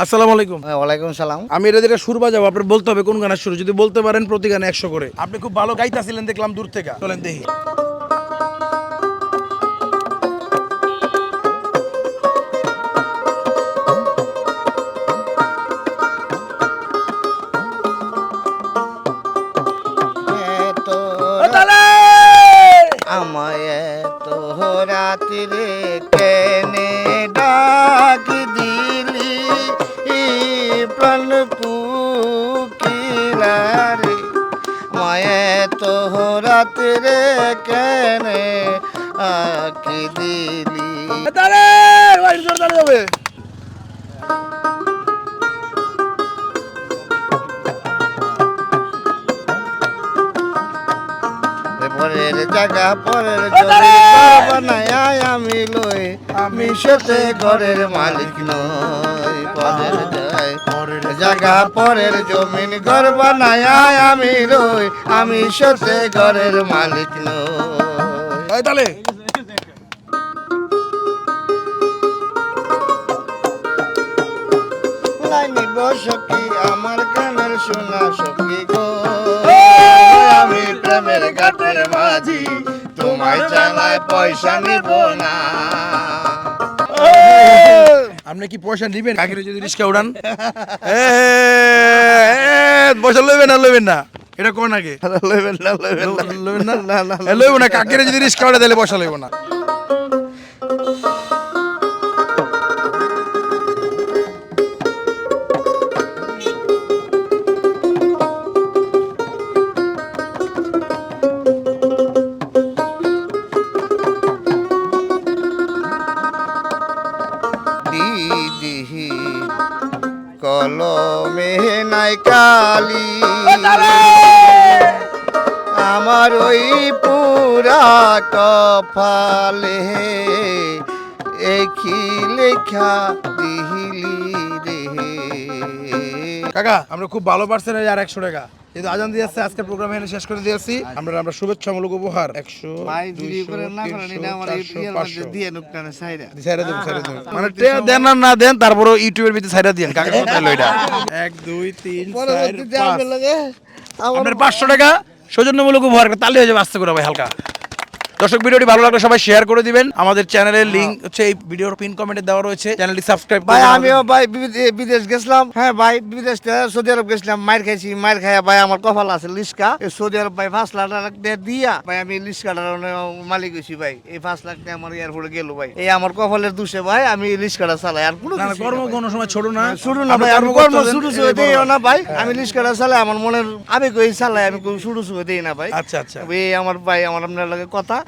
আসসালামু আলাইকুম। হ্যাঁ, ওয়ালাইকুম সালাম। আমি এটা যেটা সুর বাজাবো আপনার বলতে হবে কোন গানের শুরু। যদি বলতে পারেন প্রতি গানে একশো করে। আপনি খুব ভালো গাইতাছিলেন দেখলাম দূর থেকে। চলেন দেখি। আমায় এত রাত্রে প্রাণ কুকিলা রে। মায় এত রাত্রে কেনে আকি দিলি। যাবে। পরের জায়গা পরের জমি বানায় আমি লই। আমি সাথে ঘরের মালিক যায় জায়গা পরের জমিন ঘর বানায় আমি রই আমি সাথে ঘরের মালিক নই। তাহলে আমার কানের শোনা সখী গো। আমি প্রেমের ঘাটের মাঝি তোমায় চালায় পয়সা নিব না। আপনি কি পয়সা নেবেন? কাকিরে যদি রিস্কা উড়ান। পয়সা লইবেন না লইবেন না? এটা কোন আগে? লইবেন না লইবেন না। লইবেন না? লইবেন না এ, না কাকিরে যদি রিস্কা উড়ে তাহলে পয়সা লইব না। কলমে নাই কালি। আমার ওই পুরা কপালে একই লেখা দিলি রে। কাকা আমরা খুব ভালো পারছেন আর একশো টাকা। যেহেতু আজান দিয়ে আসছে আজকের প্রোগ্রাম এখানে শেষ করে দিয়েছি। আমরা আমরা শুভেচ্ছামূলক উপহার। একশো দেবো মানে দেন আর না দেন তারপরে ইউটিউবের ভিতরে সাইডা দিয়ে কাকা কোথায় লইটা এক দুই তিন আপনার পাঁচশো টাকা সৌজন্যমূলক উপহার তালে হয়ে যাবে আস্তে করে ভাই হালকা। দর্শক ভিডিওটি ভালো লাগলে সবাই শেয়ার করে দিবেন। আমাদের চ্যানেলের লিঙ্ক হচ্ছে এই ভিডিওর পিন কমেন্টে দেওয়া রয়েছে। চ্যানেলটি সাবস্ক্রাইব ভাই আমিও ভাই বিদেশ গেছিলাম। হ্যাঁ ভাই বিদেশ থেকে সৌদি আরব গেছিলাম। মায়ের খাইছি মায়ের খাইয়া ভাই আমার কপাল আছে লিস্কা। এই সৌদি আরব ভাই পাঁচ লাখ টাকা দিয়ে দিয়া ভাই আমি লিস্কাটার মালিক হয়েছি ভাই। এই পাঁচ লাখ টাকা আমার এয়ারপোর্টে গেল ভাই। এই আমার কপালের দুষে ভাই আমি লিস্কাটা চালাই আর কোনো কর্ম না ভাই। কোনো সময় ছোট না। শুরু না ভাই আমি কর্ম শুরু দিই না ভাই। আমি লিস্কাটা চালাই আমার মনের আবেগ ওই চালাই আমি কোনো শুরু শুরু দিই না ভাই। আচ্ছা আচ্ছা। এই আমার ভাই আমার আপনার লাগে কথা।